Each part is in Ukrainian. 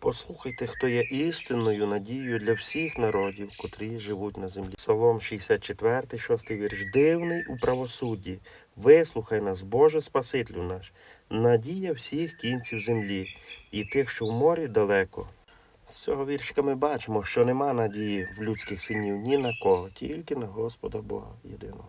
Послухайте, хто є істинною надією для всіх народів, котрі живуть на землі. Псалом 64, 6 вірш. Дивний у правосудді. Вислухай нас, Боже Спасителю наш, надія всіх кінців землі і тих, що в морі далеко. З цього віршика ми бачимо, що нема надії в людських синів ні на кого, тільки на Господа Бога єдиного.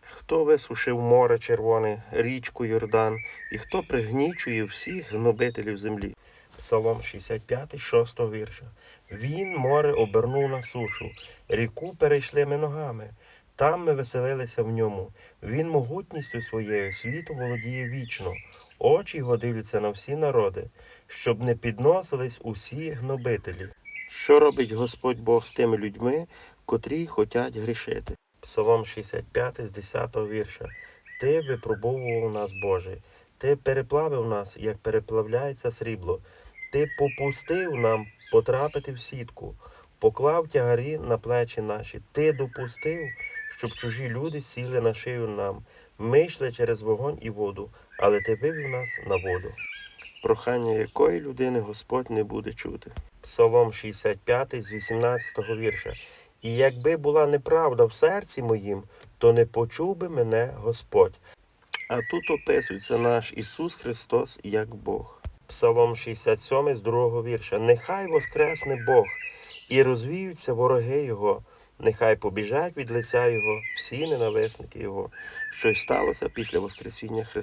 Хто висушив море червоне, річку Йордан, і хто пригнічує всіх гнобителів землі. Псалом 65, 6 вірша. Він море обернув на сушу, ріку перейшли ми ногами. Там ми веселилися в ньому. Він могутністю своєю світу володіє вічно. Очі його дивляться на всі народи, щоб не підносились усі гнобителі. Що робить Господь Бог з тими людьми, котрі хотять грішити? Псалом 65 з 10 вірша. Ти випробовував нас, Боже, ти переплавив нас, як переплавляється срібло. Ти попустив нам потрапити в сітку, поклав тягарі на плечі наші. Ти допустив, щоб чужі люди сіли на шию нам. Ми йшли через вогонь і воду, але ти вивів нас на воду. Прохання якої людини Господь не буде чути. Псалом 65 з 18 вірша. І якби була неправда в серці моїм, то не почув би мене Господь. А тут описується наш Ісус Христос як Бог. Псалом 67 з 2 вірша. Нехай воскресне Бог, і розвіються вороги Його, нехай побіжать від лиця Його всі ненависники Його. Щось сталося після Воскресіння Христа.